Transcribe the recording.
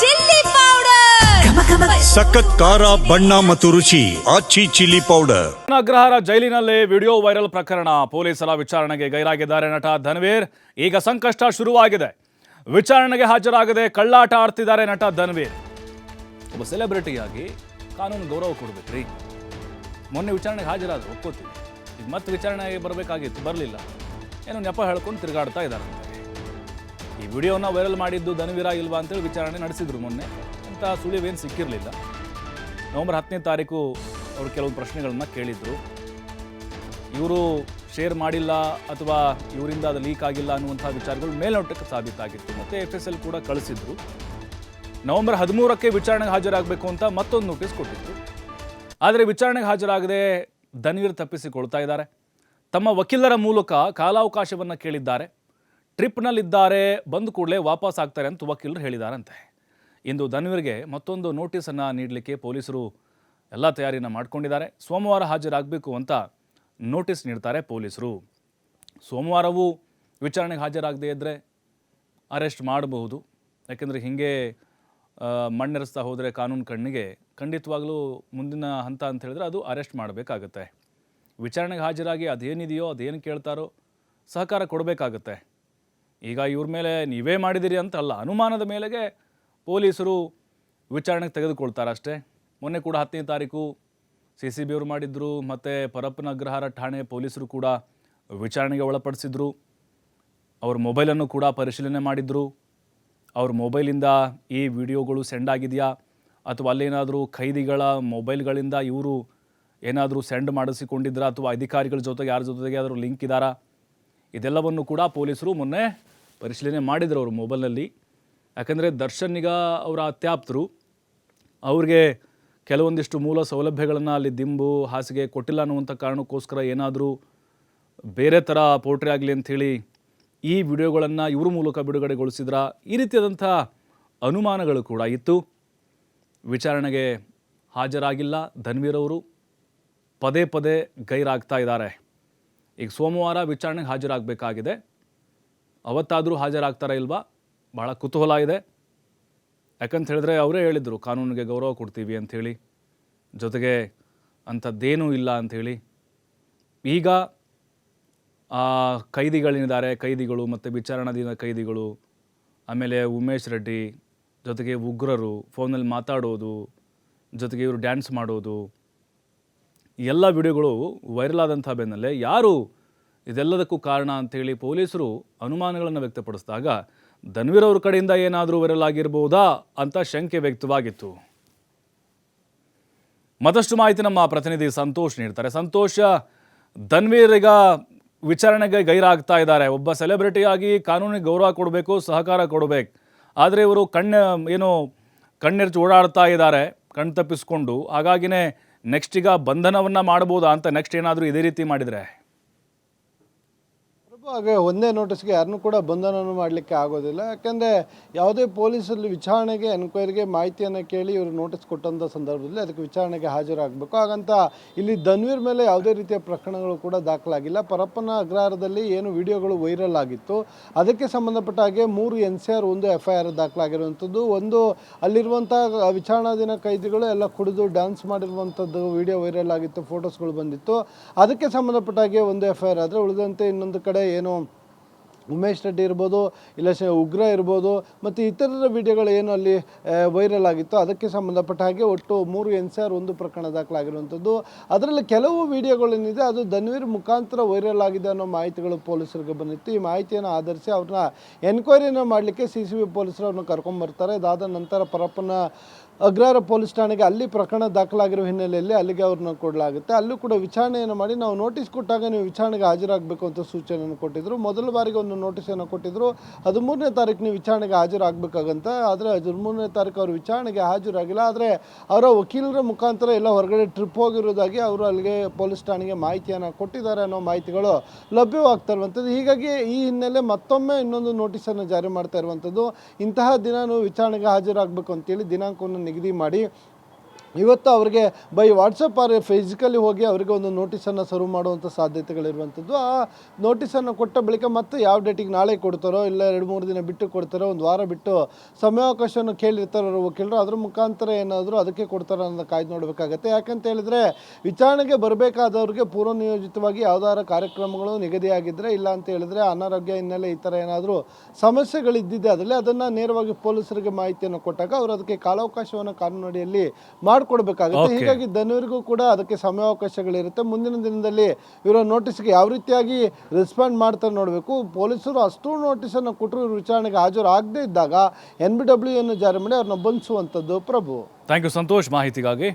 Chilli powder. ಸಖತ್ ಖಾರ ಬಣ್ಣ ಮತ್ತು ರುಚಿ ಆಚಿ ಚಿಲ್ಲಿ ಪೌಡರ್. ಅಗ್ರಹಾರ ಜೈಲಿನಲ್ಲೇ ವಿಡಿಯೋ ವೈರಲ್ ಪ್ರಕರಣ ಪೊಲೀಸರ ವಿಚಾರಣೆಗೆ ಗೈರಾಗಿದ್ದಾರೆ ನಟ ಧನ್ವೀರ್. ಈಗ ಸಂಕಷ್ಟ ಶುರುವಾಗಿದೆ. ವಿಚಾರಣೆಗೆ ಹಾಜರಾಗದೆ ಕಳ್ಳಾಟ ಆಡ್ತಿದ್ದಾರೆ ನಟ ಧನ್ವೀರ್. ಒಬ್ಬ ಸೆಲೆಬ್ರಿಟಿಯಾಗಿ ಕಾನೂನು ಗೌರವ ಕೊಡ್ಬೇಕ್ರಿ. ಮೊನ್ನೆ ವಿಚಾರಣೆಗೆ ಹಾಜರಾದ್ರು ಒಪ್ಕೋತೀವಿ. ಈಗ ಮತ್ತೆ ವಿಚಾರಣೆಗೆ ಬರಬೇಕಾಗಿತ್ತು ಬರಲಿಲ್ಲ. ಏನೋ ನೆಪ ಹೇಳ್ಕೊಂಡು ತಿರುಗಾಡ್ತಾ ಇದ್ದಾರೆ. ಈ ವಿಡಿಯೋನ ವೈರಲ್ ಮಾಡಿದ್ದು ಧನ್ವೀರ ಇಲ್ವಾ ಅಂತೇಳಿ ವಿಚಾರಣೆ ನಡೆಸಿದ್ರು ಮೊನ್ನೆ. ಅಂತ ಸುಳಿವೇನು ಸಿಕ್ಕಿರಲಿಲ್ಲ. ನವೆಂಬರ್ ಹತ್ತನೇ ತಾರೀಕು ಅವರು ಕೆಲವು ಪ್ರಶ್ನೆಗಳನ್ನ ಕೇಳಿದ್ರು. ಇವರು ಶೇರ್ ಮಾಡಿಲ್ಲ ಅಥವಾ ಇವರಿಂದ ಅದು ಲೀಕ್ ಆಗಿಲ್ಲ ಅನ್ನುವಂಥ ವಿಚಾರಗಳು ಮೇಲ್ನೋಟಕ್ಕೆ ಸಾಬೀತಾಗಿತ್ತು. ಮತ್ತು ಎಫ್ ಎಸ್ ಎಲ್ ಕೂಡ ಕಳಿಸಿದ್ರು. ನವೆಂಬರ್ ಹದಿಮೂರಕ್ಕೆ ವಿಚಾರಣೆಗೆ ಹಾಜರಾಗಬೇಕು ಅಂತ ಮತ್ತೊಂದು ನೋಟಿಸ್ ಕೊಟ್ಟಿದ್ರು. ಆದರೆ ವಿಚಾರಣೆಗೆ ಹಾಜರಾಗದೆ ಧನ್ವೀರ್ ತಪ್ಪಿಸಿಕೊಳ್ತಾ ಇದ್ದಾರೆ. ತಮ್ಮ ವಕೀಲರ ಮೂಲಕ ಕಾಲಾವಕಾಶವನ್ನು ಕೇಳಿದ್ದಾರೆ. ಟ್ರಿಪ್ನಲ್ಲಿದ್ದಾರೆ, ಬಂದ ಕೂಡಲೇ ವಾಪಸ್ ಆಗ್ತಾರೆ ಅಂತ ವಕೀಲರು ಹೇಳಿದಾರಂತೆ. ಇಂದು ಧನ್ವೀರ್ಗೆ ಮತ್ತೊಂದು ನೋಟಿಸನ್ನು ನೀಡಲಿಕ್ಕೆ ಪೊಲೀಸರು ಎಲ್ಲ ತಯಾರಿನ ಮಾಡ್ಕೊಂಡಿದ್ದಾರೆ. ಸೋಮವಾರ ಹಾಜರಾಗಬೇಕು ಅಂತ ನೋಟಿಸ್ ನೀಡ್ತಾರೆ ಪೊಲೀಸರು. ಸೋಮವಾರವೂ ವಿಚಾರಣೆಗೆ ಹಾಜರಾಗದೇ ಇದ್ದರೆ ಅರೆಸ್ಟ್ ಮಾಡಬಹುದು. ಯಾಕೆಂದರೆ ಹೀಗೆ ಮಣ್ಣೆರೆಸ್ತಾ ಹೋದರೆ ಕಾನೂನು ಕಣ್ಣಿಗೆ ಖಂಡಿತವಾಗಲೂ ಮುಂದಿನ ಹಂತ ಅಂತ ಹೇಳಿದ್ರೆ ಅದು ಅರೆಸ್ಟ್ ಮಾಡಬೇಕಾಗತ್ತೆ. ವಿಚಾರಣೆಗೆ ಹಾಜರಾಗಿ ಅದೇನಿದೆಯೋ, ಅದೇನು ಕೇಳ್ತಾರೋ ಸಹಕಾರ ಕೊಡಬೇಕಾಗತ್ತೆ. ಈಗ ಇವ್ರ ಮೇಲೆ ನೀವೇ ಮಾಡಿದಿರಿ ಅಂತ ಅಲ್ಲ ಅನುಮಾನದ ಮೇಲೆಗೆ ಪೊಲೀಸರು ವಿಚಾರಣೆಗೆ ತೆಗೆದುಕೊಳ್ತಾರೆ ಅಷ್ಟೇ ಮೊನ್ನೆ ಕೂಡ ಹತ್ತನೇ ತಾರೀಕು ಸಿ ಸಿ ಬಿ ಅವರು ಮಾಡಿದ್ರು, ಮತ್ತು ಪರಪ್ಪನ ಅಗ್ರಹಾರ ಠಾಣೆ ಪೊಲೀಸರು ಕೂಡ ವಿಚಾರಣೆಗೆ ಒಳಪಡಿಸಿದ್ರು. ಅವ್ರ ಮೊಬೈಲನ್ನು ಕೂಡ ಪರಿಶೀಲನೆ ಮಾಡಿದ್ರು. ಅವ್ರ ಮೊಬೈಲಿಂದ ಈ ವಿಡಿಯೋಗಳು ಸೆಂಡ್ ಆಗಿದೆಯಾ? ಅಥವಾ ಅಲ್ಲೇನಾದರೂ ಖೈದಿಗಳ ಮೊಬೈಲ್ಗಳಿಂದ ಇವರು ಏನಾದರೂ ಸೆಂಡ್ ಮಾಡಿಸಿಕೊಂಡಿದ್ರ? ಅಥವಾ ಅಧಿಕಾರಿಗಳ ಜೊತೆಗೆ, ಯಾರ ಜೊತೆಗೆ ಆದರೂ ಲಿಂಕ್ ಇದ್ದಾರಾ ಇದೆಲ್ಲವನ್ನು ಕೂಡ ಪೊಲೀಸರು ಮೊನ್ನೆ ಪರಿಶೀಲನೆ ಮಾಡಿದರು ಅವರು ಮೊಬೈಲ್ನಲ್ಲಿ. ಯಾಕಂದರೆ ದರ್ಶನ್ ಈಗ ಅವರ ಅತ್ಯಾಪ್ತರು. ಅವ್ರಿಗೆ ಕೆಲವೊಂದಿಷ್ಟು ಮೂಲ ಸೌಲಭ್ಯಗಳನ್ನು ಅಲ್ಲಿ ದಿಂಬು, ಹಾಸಿಗೆ ಕೊಟ್ಟಿಲ್ಲ ಅನ್ನುವಂಥ ಕಾರಣಕ್ಕೋಸ್ಕರ ಏನಾದರೂ ಬೇರೆ ಥರ ಪೋಟ್ರಿ ಆಗಲಿ ಅಂಥೇಳಿ ಈ ವಿಡಿಯೋಗಳನ್ನು ಇವ್ರ ಮೂಲಕ ಬಿಡುಗಡೆಗೊಳಿಸಿದ್ರ? ಈ ರೀತಿಯಾದಂಥ ಅನುಮಾನಗಳು ಕೂಡ ಇತ್ತು. ವಿಚಾರಣೆಗೆ ಹಾಜರಾಗಿಲ್ಲ. ಧನ್ವೀರ್ ಅವರು ಪದೇ ಪದೇ ಗೈರಾಗ್ತಾ ಇದ್ದಾರೆ. ಈಗ ಸೋಮವಾರ ವಿಚಾರಣೆಗೆ ಹಾಜರಾಗಬೇಕಾಗಿದೆ. ಅವತ್ತಾದರೂ ಹಾಜರಾಗ್ತಾರ ಇಲ್ವಾ? ಭಾಳ ಕುತೂಹಲ ಇದೆ. ಯಾಕಂತ ಹೇಳಿದ್ರೆ ಅವರೇ ಹೇಳಿದರು, ಕಾನೂನಿಗೆ ಗೌರವ ಕೊಡ್ತೀವಿ ಅಂಥೇಳಿ. ಜೊತೆಗೆ ಅಂಥದ್ದೇನೂ ಇಲ್ಲ ಅಂಥೇಳಿ. ಈಗ ಕೈದಿಗಳೇನಿದ್ದಾರೆ ಕೈದಿಗಳು ಮತ್ತು ವಿಚಾರಣಾಧೀನ ಕೈದಿಗಳು, ಆಮೇಲೆ ಉಮೇಶ್ ರೆಡ್ಡಿ, ಜೊತೆಗೆ ಉಗ್ರರು, ಫೋನಲ್ಲಿ ಮಾತಾಡೋದು, ಜೊತೆಗೆ ಇವರು ಡ್ಯಾನ್ಸ್ ಮಾಡೋದು ಎಲ್ಲ ವಿಡಿಯೋಗಳು ವೈರಲ್ ಆದಂಥ ಬೆನ್ನಲ್ಲೇ ಯಾರು ಇದೆಲ್ಲದಕ್ಕೂ ಕಾರಣ ಅಂಥೇಳಿ ಪೊಲೀಸರು ಅನುಮಾನಗಳನ್ನು ವ್ಯಕ್ತಪಡಿಸಿದಾಗ ಧನ್ವೀರ್ ಅವ್ರ ಕಡೆಯಿಂದ ಏನಾದರೂ ವೈರಲ್ ಆಗಿರ್ಬೋದಾ ಅಂತ ಶಂಕೆ ವ್ಯಕ್ತವಾಗಿತ್ತು. ಮತ್ತಷ್ಟು ಮಾಹಿತಿ ನಮ್ಮ ಪ್ರತಿನಿಧಿ ಸಂತೋಷ್ ನೀಡ್ತಾರೆ. ಸಂತೋಷ, ಧನ್ವೀರ್ ಈಗ ವಿಚಾರಣೆಗೆ ಗೈರಾಗ್ತಾ ಇದ್ದಾರೆ. ಒಬ್ಬ ಸೆಲೆಬ್ರಿಟಿಯಾಗಿ ಕಾನೂನಿಗೆ ಗೌರವ ಕೊಡಬೇಕು, ಸಹಕಾರ ಕೊಡಬೇಕು. ಆದರೆ ಇವರು ಕಣ್ಣ, ಏನು ಕಣ್ಣೆರ್ಚಿ ಓಡಾಡ್ತಾ ಇದ್ದಾರೆ, ಕಣ್ಣು ತಪ್ಪಿಸ್ಕೊಂಡು. ಹಾಗಾಗಿನೇ ನೆಕ್ಸ್ಟ್ ಈಗ ಬಂಧನವನ್ನು ಮಾಡ್ಬೋದಾ ಅಂತ ನೆಕ್ಸ್ಟ್ ಏನಾದರೂ ಇದೇ ರೀತಿ ಮಾಡಿದರೆ? ಹಾಗೆ ಒಂದೇ ನೋಟಿಸ್ಗೆ ಯಾರನ್ನೂ ಕೂಡ ಬಂಧನವನ್ನು ಮಾಡಲಿಕ್ಕೆ ಆಗೋದಿಲ್ಲ. ಯಾಕೆಂದರೆ ಯಾವುದೇ ಪೊಲೀಸಲ್ಲಿ ವಿಚಾರಣೆಗೆ, ಎನ್ಕ್ವೈರಿಗೆ ಮಾಹಿತಿಯನ್ನು ಕೇಳಿ ಇವರು ನೋಟಿಸ್ ಕೊಟ್ಟಂಥ ಸಂದರ್ಭದಲ್ಲಿ ಅದಕ್ಕೆ ವಿಚಾರಣೆಗೆ ಹಾಜರಾಗಬೇಕು. ಹಾಗಂತ ಇಲ್ಲಿ ಧನ್ವೀರ್ ಮೇಲೆ ಯಾವುದೇ ರೀತಿಯ ಪ್ರಕರಣಗಳು ಕೂಡ ದಾಖಲಾಗಿಲ್ಲ. ಪರಪ್ಪನ ಅಗ್ರಹಾರದಲ್ಲಿ ಏನು ವಿಡಿಯೋಗಳು ವೈರಲ್ ಆಗಿತ್ತು. ಅದಕ್ಕೆ ಸಂಬಂಧಪಟ್ಟ ಹಾಗೆ ಮೂರು ಎನ್ ಸಿ ಆರ್, ಒಂದು ಎಫ್ ಐ ಆರ್ ದಾಖಲಾಗಿರುವಂಥದ್ದು. ಒಂದು ಅಲ್ಲಿರುವಂಥ ವಿಚಾರಣಾಧೀನ ಕೈದಿಗಳು ಎಲ್ಲ ಕುಡಿದು ಡ್ಯಾನ್ಸ್ ಮಾಡಿರುವಂಥದ್ದು ವಿಡಿಯೋ ವೈರಲ್ ಆಗಿತ್ತು ಫೋಟೋಸ್ಗಳು ಬಂದಿತ್ತು. ಅದಕ್ಕೆ ಸಂಬಂಧಪಟ್ಟ ಹಾಗೆ ಒಂದು ಎಫ್ ಐ ಆರ್ ಆದರೆ ಉಳಿದಂತೆ ಇನ್ನೊಂದು ಕಡೆ ಏನು ಉಮೇಶ್ ರೆಡ್ಡಿ ಇರ್ಬೋದು, ಇಲ್ಲ ಉಗ್ರ ಇರ್ಬೋದು, ಮತ್ತು ಇತರರ ವಿಡಿಯೋಗಳು ಏನು ಅಲ್ಲಿ ವೈರಲ್ ಆಗಿತ್ತು ಅದಕ್ಕೆ ಸಂಬಂಧಪಟ್ಟ ಹಾಗೆ ಒಟ್ಟು ಮೂರು ಎನ್ ಸಿ ಆರ್ ಒಂದು ಪ್ರಕರಣ ದಾಖಲಾಗಿರುವಂಥದ್ದು. ಅದರಲ್ಲಿ ಕೆಲವು ವಿಡಿಯೋಗಳೇನಿದೆ ಅದು ಧನ್ವೀರ್ ಮುಖಾಂತರ ವೈರಲ್ ಆಗಿದೆ ಅನ್ನೋ ಮಾಹಿತಿಗಳು ಪೊಲೀಸರಿಗೆ ಬಂದಿತ್ತು. ಈ ಮಾಹಿತಿಯನ್ನು ಆಧರಿಸಿ ಅವ್ರನ್ನ ಎನ್ಕ್ವೈರಿನ ಮಾಡಲಿಕ್ಕೆ ಸಿ ಸಿ ಬಿ ಪೊಲೀಸರು ಅವ್ರನ್ನ ಕರ್ಕೊಂಬರ್ತಾರೆ. ಇದಾದ ನಂತರ ಪರಪ್ಪನ ಅಗ್ರಹಾರ ಪೊಲೀಸ್ ಠಾಣೆಗೆ ಅಲ್ಲಿ ಪ್ರಕರಣ ದಾಖಲಾಗಿರೋ ಹಿನ್ನೆಲೆಯಲ್ಲಿ ಅಲ್ಲಿಗೆ ಅವ್ರನ್ನ ಕೊಡಲಾಗುತ್ತೆ. ಅಲ್ಲೂ ಕೂಡ ವಿಚಾರಣೆಯನ್ನು ಮಾಡಿ ನಾವು ನೋಟಿಸ್ ಕೊಟ್ಟಾಗ ನೀವು ವಿಚಾರಣೆಗೆ ಹಾಜರಾಗಬೇಕು ಅಂತ ಸೂಚನೆಯನ್ನು ಕೊಟ್ಟಿದ್ದರು ಮೊದಲ ಬಾರಿಗೆ ಒಂದು ನೋಟಿಸನ್ನು ಕೊಟ್ಟಿದ್ದರು ಹದಿಮೂರನೇ ತಾರೀಕು ನೀವು ವಿಚಾರಣೆಗೆ ಹಾಜರಾಗಬೇಕಾಗಂತ. ಆದರೆ ಹದಿಮೂರನೇ ತಾರೀಕು ಅವರು ವಿಚಾರಣೆಗೆ ಹಾಜರಾಗಿಲ್ಲ. ಆದರೆ ಅವರ ವಕೀಲರ ಮುಖಾಂತರ ಎಲ್ಲ ಹೊರಗಡೆ ಟ್ರಿಪ್ ಹೋಗಿರೋದಾಗಿ ಅವರು ಅಲ್ಲಿಗೆ ಪೊಲೀಸ್ ಠಾಣೆಗೆ ಮಾಹಿತಿಯನ್ನು ಕೊಟ್ಟಿದ್ದಾರೆ ಅನ್ನೋ ಮಾಹಿತಿಗಳು ಲಭ್ಯವಾಗ್ತಾ ಇರುವಂಥದ್ದು. ಹೀಗಾಗಿ ಈ ಹಿನ್ನೆಲೆ ಮತ್ತೊಮ್ಮೆ ಇನ್ನೊಂದು ನೋಟಿಸನ್ನು ಜಾರಿ ಮಾಡ್ತಾ ಇರುವಂಥದ್ದು. ಇಂತಹ ದಿನ ವಿಚಾರಣೆಗೆ ಹಾಜರಾಗಬೇಕು ಅಂತೇಳಿ ದಿನಾಂಕವನ್ನು ನಿಗದಿ ಮಾಡಿ ಇವತ್ತು ಅವರಿಗೆ ಬೈ ವಾಟ್ಸಪ್ ಆರ್ ಫಿಸಿಕಲಿ ಹೋಗಿ ಅವರಿಗೆ ಒಂದು ನೋಟಿಸನ್ನು ಸರ್ವ್ ಮಾಡುವಂಥ ಸಾಧ್ಯತೆಗಳಿರುವಂಥದ್ದು ಆ ನೋಟಿಸನ್ನು ಕೊಟ್ಟ ಬಳಿಕ ಮತ್ತೆ ಯಾವ ಡೇಟಿಗೆ ನಾಳೆ ಕೊಡ್ತಾರೋ ಇಲ್ಲ ಎರಡು ಮೂರು ದಿನ ಬಿಟ್ಟು ಕೊಡ್ತಾರೋ, ಒಂದು ವಾರ ಬಿಟ್ಟು ಸಮಯಾವಕಾಶವನ್ನು ಕೇಳಿರ್ತಾರೋ ವಕೀಲರು ಅದ್ರ ಮುಖಾಂತರ ಏನಾದರೂ ಅದಕ್ಕೆ ಕೊಡ್ತಾರೋ ಅನ್ನೋದು ಕಾಯ್ದು ನೋಡಬೇಕಾಗತ್ತೆ. ಯಾಕಂತ ಹೇಳಿದ್ರೆ ವಿಚಾರಣೆಗೆ ಬರಬೇಕಾದವ್ರಿಗೆ ಪೂರ್ವ ನಿಯೋಜಿತವಾಗಿ ಯಾವ್ದಾರ ಕಾರ್ಯಕ್ರಮಗಳು ನಿಗದಿಯಾಗಿದ್ದರೆ ಇಲ್ಲ ಅಂತ ಹೇಳಿದ್ರೆ ಅನಾರೋಗ್ಯ ಹಿನ್ನೆಲೆ ಈ ಥರ ಏನಾದರೂ ಸಮಸ್ಯೆಗಳಿದ್ದಿದೆ, ಅದರಲ್ಲಿ ಅದನ್ನು ನೇರವಾಗಿ ಪೊಲೀಸರಿಗೆ ಮಾಹಿತಿಯನ್ನು ಕೊಟ್ಟಾಗ ಅವರು ಅದಕ್ಕೆ ಕಾಲಾವಕಾಶವನ್ನು ಕಾನೂನಡಿಯಲ್ಲಿ ಮಾಡಿಕೊಡ್ಬೇಕಾಗುತ್ತೆ. ಹೀಗಾಗಿ ಧನುವರಿಗೂ ಕೂಡ ಅದಕ್ಕೆ ಸಮಯಾವಕಾಶಗಳಿರುತ್ತೆ. ಮುಂದಿನ ದಿನದಲ್ಲಿ ಇವರ ನೋಟಿಸ್ಗೆ ಯಾವ ರೀತಿಯಾಗಿ ರೆಸ್ಪಾಂಡ್ ಮಾಡ್ತಾರೆ ನೋಡಬೇಕು. ಪೊಲೀಸರು ಅಷ್ಟು ನೋಟಿಸನ್ನು ಕೊಟ್ಟರು ಇವರು ವಿಚಾರಣೆಗೆ ಹಾಜರಾಗದೇ ಇದ್ದಾಗ ಎನ್ ಬಿ ಡಬ್ಲ್ಯೂ ಅನ್ನು ಜಾರಿ ಮಾಡಿ ಅವ್ರನ್ನ ಬಂಧಿಸುವಂಥದ್ದು ಪ್ರಭು. Thank you Santosh. ಮಾಹಿತಿಗಾಗಿ